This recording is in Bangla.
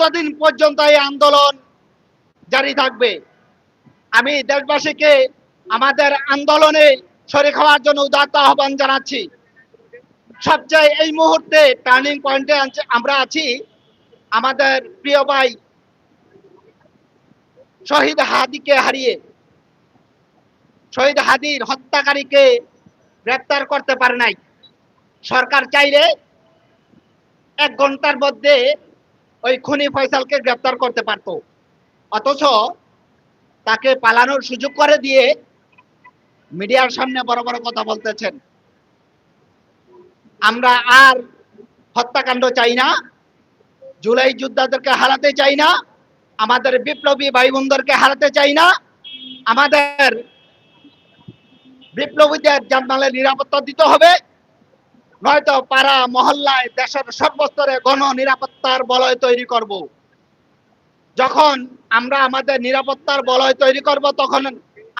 ততদিন পর্যন্ত এই আন্দোলন জারি থাকবে। আমি দেশবাসীকে আমাদের আন্দোলনে শরীর হওয়ার জন্য উদাত্ত আহ্বান জানাচ্ছি। সবচেয়ে এই মুহূর্তে টার্নিং পয়েন্টে আমরা আছি আমাদের প্রিয় ভাই শহীদ হাদিকে হারিয়ে। শহীদ হাদির হত্যাকারীকে গ্রেপ্তার করতে পারে নাই। সরকার চাইলে এক ঘণ্টার মধ্যে ওই খুনি ফয়সালকে গ্রেপ্তার করতে পারতো। অথচ তাকে পালানোর সুযোগ করে দিয়ে মিডিয়ার সামনে বড় বড় কথা বলতেছেন। আমরা আর হত্যাকাণ্ড চাই না, জুলাই যোদ্ধাদেরকে হারাতে চাই না, আমাদের বিপ্লবী ভাই বোনদেরকে হারাতে চাই না, আমাদের বিপ্লবীদের জানমালের নিরাপত্তা দিতে হবে নয়তো পাড়া, মহল্লায়, দেশের সর্বস্তরে গণ নিরাপত্তার বলয় তৈরি করব। যখন আমরা আমাদের নিরাপত্তার বলয় তৈরি করব, তখন